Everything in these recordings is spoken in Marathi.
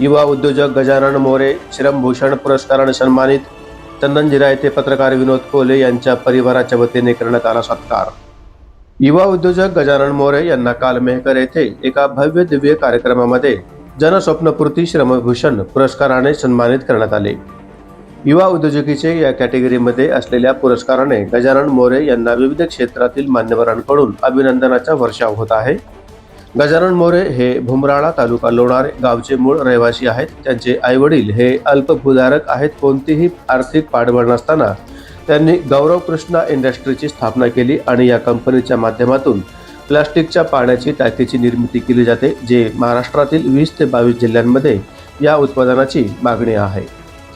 युवा उद्योजक गजानन मोरे श्रमभूषण पुरस्काराने सन्मानित चंदनजिरा येथे पत्रकार विनोद कोले यांच्या परिवाराच्या वतीने करण्यात आला सत्कार. युवा उद्योजक गजानन मोरे यांना काल मेहकर येथे एका भव्य दिव्य कार्यक्रमामध्ये जनस्वप्नपूर्ती श्रमभूषण पुरस्काराने सन्मानित करण्यात आले. युवा उद्योजकीचे या कॅटेगरीमध्ये असलेल्या पुरस्काराने गजानन मोरे यांना विविध क्षेत्रातील मान्यवरांकडून अभिनंदनाचा वर्षाव होत आहे. गजानन मोरे हे भुमराळा तालुका लोणारे गावचे मूळ रहिवासी आहेत. त्यांचे आईवडील हे अल्पभूधारक आहेत. कोणतीही आर्थिक पाठबळ नसताना त्यांनी गौरव कृष्णा इंडस्ट्रीची स्थापना केली आणि या कंपनीच्या माध्यमातून प्लास्टिकच्या पाण्याची टाकीची निर्मिती केली जाते जे महाराष्ट्रातील वीस ते बावीस जिल्ह्यांमध्ये या उत्पादनाची मागणी आहे.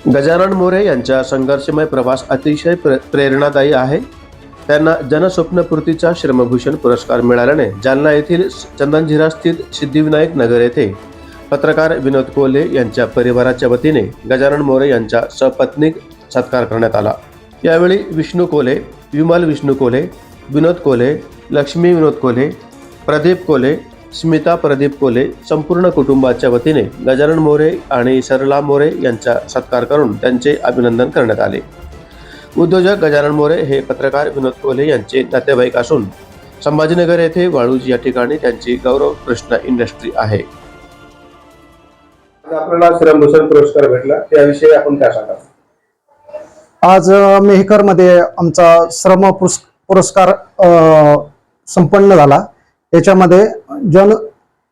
गजानन मोरे यांचा संघर्षमय प्रवास अतिशय प्र प्रेरणादायी आहे. त्यांना जनस्वप्नपूर्तीचा श्रमभूषण पुरस्कार मिळाल्याने जालना येथील चंदनझिरा स्थित सिद्धिविनायक नगर येथे पत्रकार विनोद कोल्हे यांच्या परिवाराच्या वतीने गजानन मोरे यांचा सपत्नीक सत्कार करण्यात आला. यावेळी विष्णू कोल्हे विमल विष्णू कोल्हे विनोद कोल्हे लक्ष्मी विनोद कोल्हे प्रदीप कोल्हे स्मिता प्रदीप कोल्हे संपूर्ण कुटुंबाच्या वतीने गजानन मोरे आणि सरला मोरे यांचा सत्कार करून त्यांचे अभिनंदन करण्यात आले. उद्योजक गजानन मोरे हे पत्रकार विनोद कोल्हे यांचे नातेवाईक असून संभाजीनगर येथे वाळूज या ठिकाणी त्यांची गौरव कृष्णा इंडस्ट्री आहे. आपल्याला श्रमभूषण पुरस्कार भेटला. त्याविषयी आपण काय सांगा आज मेहकरमध्ये आमचा श्रम पुरस्- पुरस्कार अ, संपन्न झाला. याच्यामध्ये जन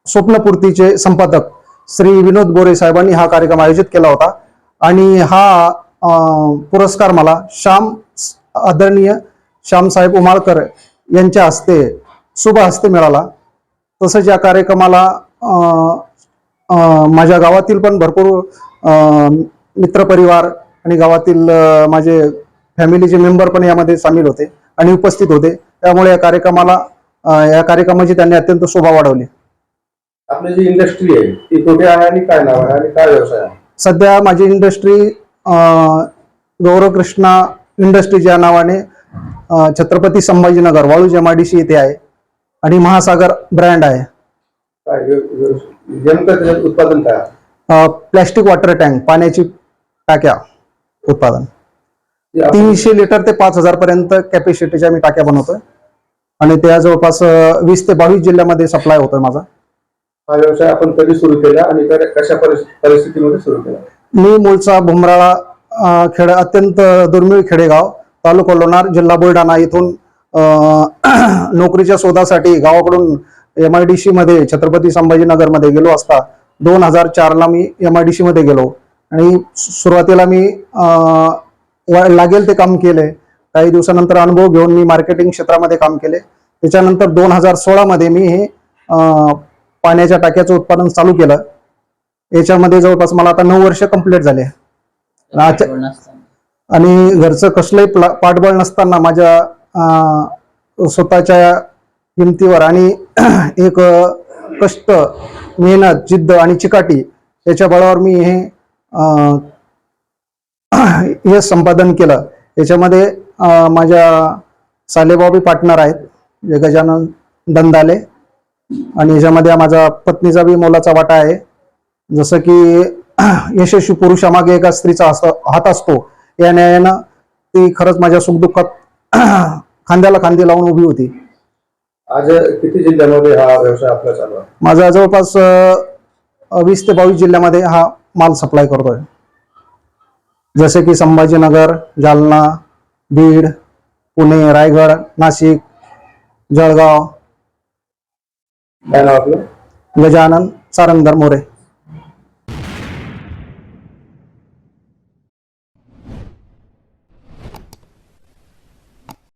स्वप्नपूर्तीचे संपादक श्री विनोद बोरे साहेबांनी हा कार्यक्रम आयोजित केला होता. आणि हा पुरस्कार मला. श्याम आदरणीय श्यामसाहेब उमाळकर यांच्या हस्ते शुभ हस्ते मिळाला. तसंच या कार्यक्रमाला माझ्या गावातील पण भरपूर मित्रपरिवार आणि गावातील माझे फॅमिलीचे मेंबर पण यामध्ये सामील होते आणि उपस्थित होते. त्यामुळे या कार्यक्रमाला या कार्यक्रमाची त्यांनी अत्यंत शोभा वाढवली. आपली जी इंडस्ट्री आहे ती कुठे आहे आणि काय नाव आहे आणि काय व्यवसाय आहे? सध्या माझी इंडस्ट्री गौरव कृष्णा इंडस्ट्रीज या नावाने छत्रपती संभाजीनगर वाळूज सी येथे आहे आणि महासागर ब्रँड आहे. नेमकं उत्पादन काय? प्लॅस्टिक वॉटर टँक पाण्याची टाक्या उत्पादन. तीनशे लिटर ते पाच हजार पर्यंत कॅपॅसिटीच्या आम्ही टाक्या बनवतोय. आणि त्या जवळपास अ, वीस ते बावीस जिल्ह्यामध्ये सप्लाय होतोय माझा. हा व्यवसाय आपण कधी सुरू केला आणि कशा परिस- परिस्थितीमध्ये सुरू केला? मी मूळचा भुमराळा खेड अत्यंत दुर्मिळ खेडेगाव तालुका लोणार जिल्हा बुलढाणा इथून नोकरीच्या शोधासाठी गावाकडून एम आय डी सी मध्ये छत्रपती संभाजीनगरमध्ये गेलो असता दोन हजार चारला मी एम आय डी सी मध्ये गेलो. आणि सुरुवातीला मी लागेल ते काम केले. काही दिवसानंतर अनुभव घेऊन मी मार्केटिंग क्षेत्रामध्ये काम केले. त्याच्यानंतर दोन हजार सोळामध्ये मी हे पाण्याच्या टाक्याचं उत्पादन चालू केलं. याच्यामध्ये जवळपास मला आता नऊ वर्ष कंप्लीट झाले. आणि घरचं कसलंही प्ला- पाठबळ नसताना माझ्या स्वतःच्या किमतीवर आणि एक कष्ट मेहनत जिद्द आणि चिकाटी याच्या बळावर मी हे हे संपादन केलं. याच्यामध्ये माझ्या सालेबाबी पार्टनर आहेत जे गजानन दंदाले. आणि याच्यामध्ये माझा पत्नीचा बी मोलाचा वाटा आहे. जसं की यशस्वी पुरुषामागे एका स्त्रीचा हात असतो. या न्यायानं ती खरंच माझ्या सुखदुःखात खांद्याला खांदे लावून उभी होती. आज किती जिल्ह्यामध्ये हा व्यवसाय आपला चालू आहे? माझा जवळपास वीस ते बावीस जिल्ह्यामध्ये हा माल सप्लाय करतोय. जसे की संभाजीनगर जालना बीड पुणे रायगड नाशिक जळगाव. काय नाव आपलं? गजानन सारंगधर मोरे.